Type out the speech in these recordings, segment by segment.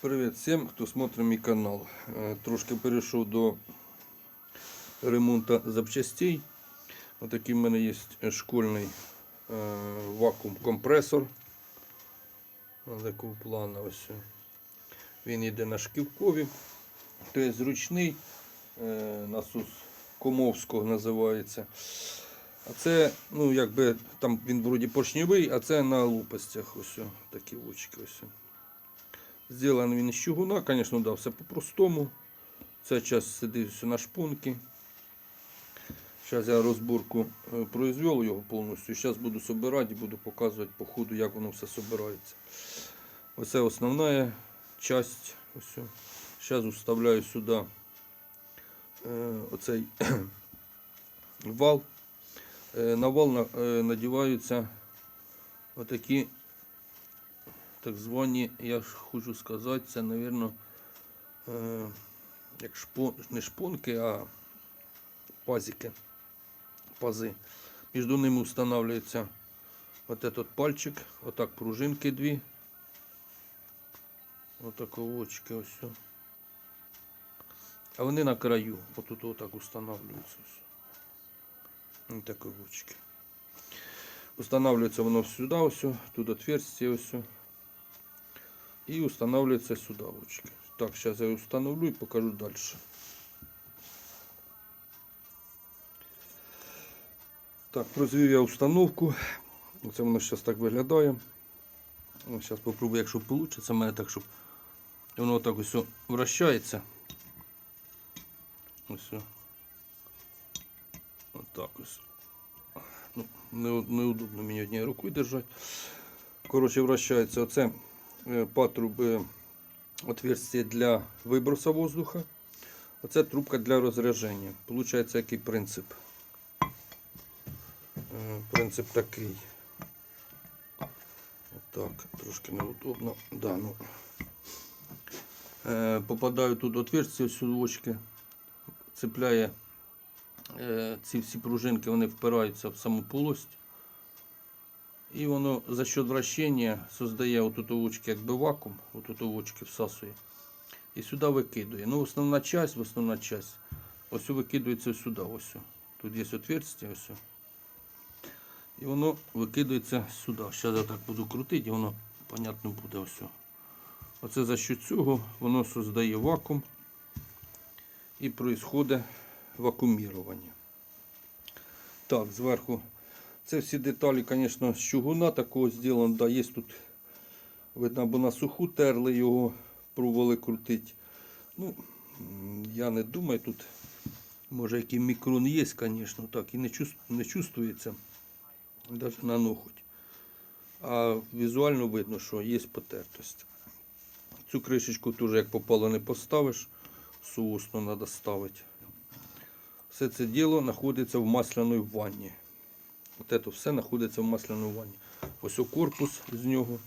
Привіт всім, хто смотрить мій канал. Е, Трошки перейшов до ремонту запчастей. Отакий в мене є школьний е, вакуум-компресор. Ось Такого плану ось. Він йде на шківкові. Тобто зручний е, насос Комовського називається. А це, ну, якби там він вроді поршневий, а це на лопастях ось такі очки ось. Сделан він із чугуна, звісно, да, все по-простому. Це час сидить на шпунки. Зараз я розборку е, произвел його повністю. Зараз буду собирати і буду показувати по ходу, як воно все собирається. Оце основна часть. Зараз вставляю сюди е, оцей вал. Е, на вал надіваються отакі так звані, я хочу сказати, це, мабуть, е, як шпон, не шпонки, а пазики. Пази. Між ними встановлюється от этот пальчик, отак пружинки дві. Отак очки ось. А вони на краю. Отут отак встановлюються. ось. Такі. Устанавливается воно сюди, ось, тут отверстие ось. О. И устанавливается сюда ручки. Так, сейчас я установлю и покажу дальше. Так, розвів я установку. Оце воно зараз так виглядає. Зараз попробую, якщо вийде, у мене так, щоб воно так ось вращається. Ось. о. Отак ось. Ну, неудобно мені однією рукою держати. Коротше, вращається оце патруби отверстие для вибросу воздуха. Оце трубка для розрядження. Получається який принцип? Е, Принцип такий. Отак, трошки неудобно. Да, ну. Е, Попадаю тут отверстие сюди очки, цепляє е, ці всі пружинки, вони впираються в саму полость. І воно за счет вращення создає отут очки якби вакуум, отут очки всасує. І сюди викидує. Ну, основна часть, основна часть, ось викидується сюди. Ось. Тут є отверстие, ось. І воно викидується сюди. Зараз я так буду крутити, і воно, понятно, буде ось. Оце за счет цього воно создає вакуум і происходить вакуумірування. Так, зверху це всі деталі, звісно, з чугуна такого зроблено. Да, є тут, видно, або на суху терли його, пробували крутити. Ну, я не думаю, тут може який мікрон є, звісно, так, і не, чувствується навіть на ноготь. А візуально видно, що є потертость. Цю кришечку теж як попало не поставиш, суусно треба ставити. Все це діло знаходиться в масляній ванні. От це все знаходиться в масляній ванні. Ось корпус з нього,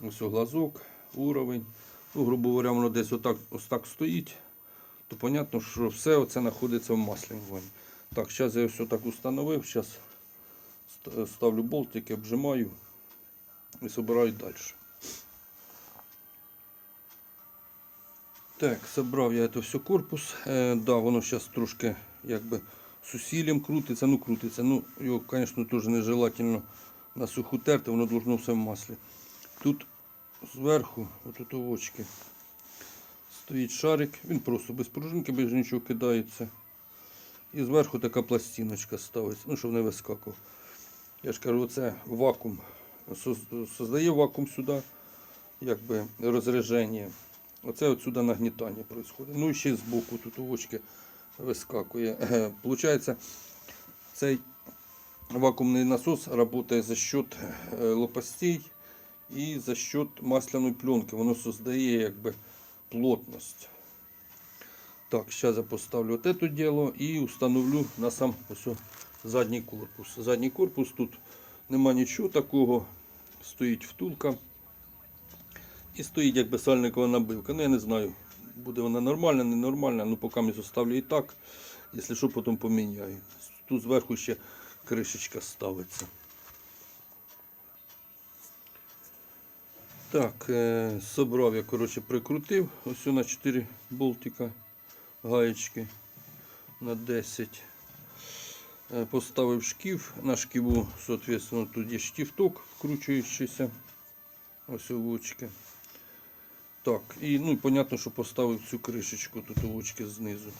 ось глазок, уровень. Ну, грубо говоря, воно десь отак, ось так стоїть, то понятно, що все це знаходиться в масляній ванні. Так, зараз я все так установив, зараз ставлю болтики, обжимаю і збираю далі. Так, собрав я це все корпус. Е, да, воно зараз трошки якби з усиллям крутиться, ну крутиться. Ну, його, звісно, теж нежелательно на суху терти, воно должно все в маслі. Тут зверху, отут овочки, стоїть шарик, він просто без пружинки, без нічого кидається. І зверху така пластиночка ставиться, ну, щоб не вискакував. Я ж кажу, це вакуум. Создає вакуум сюди, якби розрядження. Оце отсюда нагнітання відбувається. Ну і ще збоку тут овочки вискакує. Е, Получається, цей вакуумний насос працює за счет е, лопастей і за счет масляної пленки. Воно создає якби плотність. Так, зараз я поставлю это дело і установлю на сам ось задній корпус. Задній корпус тут нема нічого такого, стоїть втулка. І стоїть якби сальникова набивка. Ну я не знаю, буде вона нормальна, ненормальна, ну поки я заставлю і так. Якщо що, потім поміняю. Тут зверху ще кришечка ставиться. Так, е, собрав я, коротше, прикрутив. Ось на 4 болтика гаєчки на 10. Е, Поставив шків. На шківу, соответственно, тут є штифток вкручуючийся. Ось овочки. Так, і ну, понятно, що поставив цю кришечку тут овочки знизу.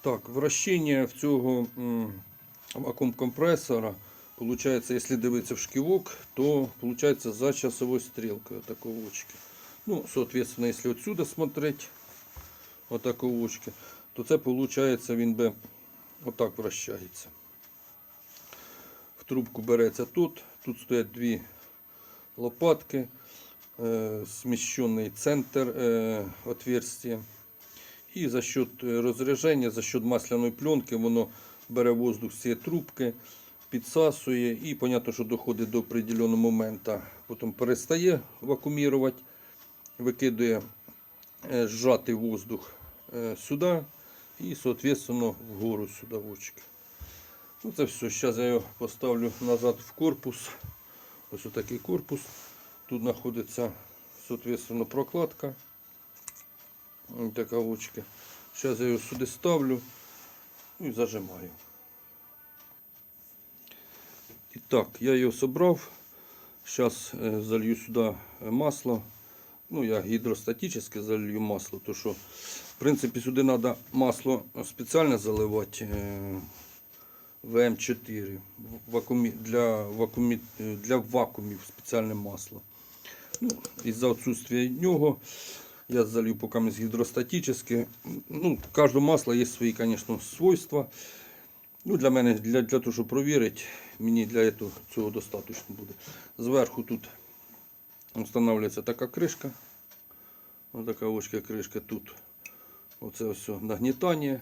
Так, вращення в цього м, вакуум компресора. Получается, если дивитися в шкивок, то получается за часовой стрелкой вот очки. Ну, соответственно, если отсюда смотреть, вот такой очки, то це получается він би отак вращається. В трубку береться тут, тут стоять дві лопатки, е, сміщений центр е, отверстия. І за счет е, розряження, за счет масляної пленки, воно бере воздух з цієї трубки, підсасує і, понятно, що доходить до определеного моменту. Потім перестає вакуумірувати, викидує зжатий воздух сюди і, соответственно, вгору сюди в очки. Ну, це все. Зараз я його поставлю назад в корпус. Ось отакий корпус. Тут знаходиться, соответственно, прокладка. Така очка. Зараз я його сюди ставлю і зажимаю. І так, я його собрав. Зараз залью сюди масло. Ну, я гідростатично залью масло, то що, в принципі, сюди треба масло спеціально заливати. е, ВМ4 для, вакуумі, е, для вакуумів спеціальне масло. Ну, із-за відсутствия нього я залью поки гідростатично. Ну, кожне масло є свої, звісно, свойства. Ну, для мене, для, для того, щоб провірити, мені для цього, цього достатньо буде. Зверху тут встановлюється така кришка. Ось така очка кришка тут. Оце все нагнітання.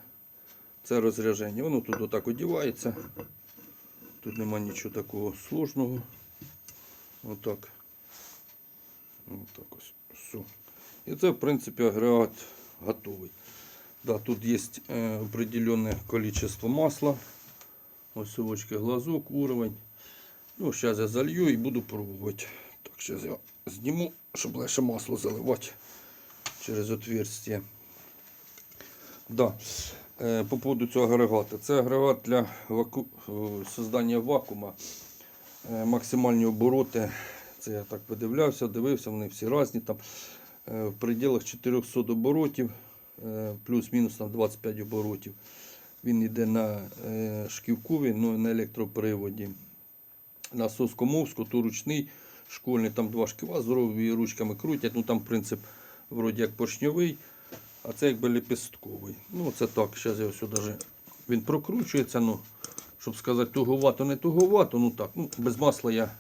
Це розрядження. Воно тут отак одівається. Тут нема нічого такого сложного. Отак. Отак ось. Все. І це, в принципі, агрегат готовий. Да, тут є е, определенне количество масла. Ось овочки глазок, уровень. Ну, зараз я залью і буду пробувати. Так, зараз я зніму, щоб легше масло заливати через отверстие. Да. Е, По поводу цього агрегата. Це агрегат для ваку... создання вакуума. Е, Максимальні обороти. Це я так видивлявся, дивився, вони всі різні. Там е, в пределах 400 оборотів, е, плюс-мінус на 25 оборотів. Він йде на е, шківкові, ну, на електроприводі. Насос Комовського, то ручний школьний, там два шківа здорові ручками крутять. Ну там принцип вроді як поршньовий, а це якби лепестковий. Ну це так, зараз я ось даже він прокручується. Ну, щоб сказати туговато, не туговато, ну так, ну без масла я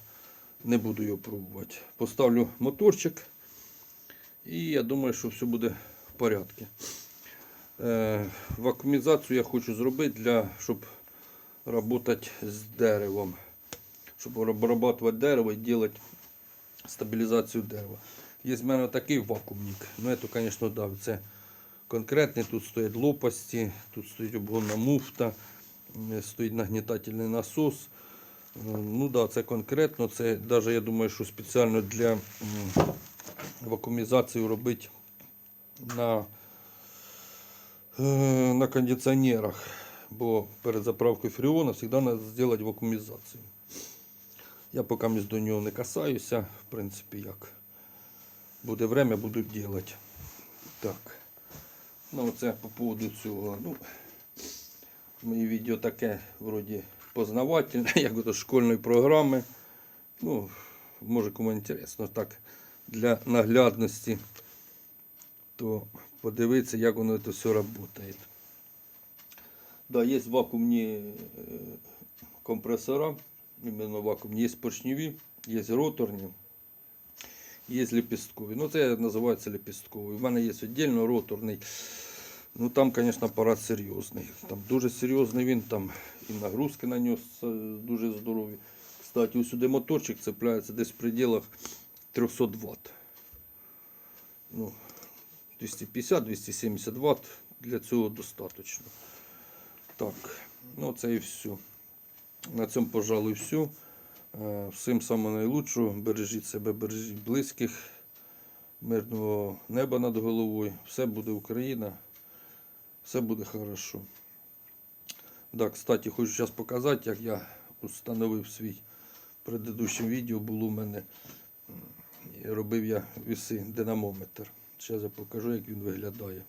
не буду його пробувати. Поставлю моторчик і я думаю, що все буде в порядку. Е, вакуумізацію я хочу зробити, для, щоб працювати з деревом. Щоб обрабатувати дерево і робити стабілізацію дерева. Є в мене такий вакуумник. Ну, це, звісно, да, це конкретний. Тут стоять лопасті, тут стоїть обгонна муфта, стоїть нагнітательний насос. Ну да, це конкретно. Це навіть я думаю, що спеціально для вакуумізації робити на, е, на кондиціонерах. Бо перед заправкою фреона завжди треба зробити вакуумізацію. Я поки між до нього не касаюся, в принципі, як буде время, буду робити. Так. Ну, це по поводу цього. Ну, моє відео таке, вроді, познавательне, як ото школьної програми. Ну, може кому інтересно, так, для наглядності, то подивитися, як воно це все працює. Да, є вакуумні е, компресора, іменно вакуумні, є поршневі, є роторні, є лепесткові. Ну, це називається лепестковий. У мене є віддільно роторний. Ну там, звісно, апарат серйозний. Там дуже серйозний він, там і нагрузки на нього дуже здорові. Кстати, ось сюди моторчик цепляється десь в пределах 300 Вт. Ну, 250-270 Вт для цього достатньо. Так, ну це і все. На цьому, пожалуй, все. Всім самого найлучшого. Бережіть себе, бережіть близьких. мирного неба над головою. Все буде Україна, все буде хорошо. Да, кстати, хочу зараз показати, як я установив свій в відео було у мене. Робив я віси динамометр. Зараз я покажу, як він виглядає.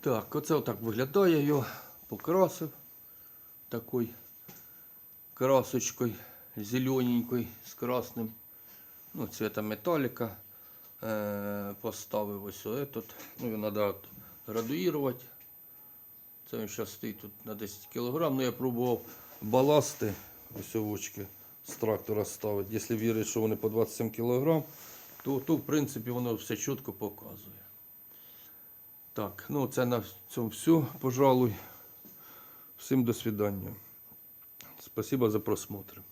Так, оце отак виглядає його. Покрасив такою красочкою зелененькою з красним. Ну, цвета металіка. Е, поставив ось этот. Ну, його треба градуювати. Це він зараз стоїть тут на 10 кг. Ну, я пробував баласти, ось овочки з трактора ставити. Якщо вірити, що вони по 27 кг, то, то в принципі воно все чітко показує. Так, ну це на цьому все, пожалуй. Всім до свидання. Спасибо за просмотр.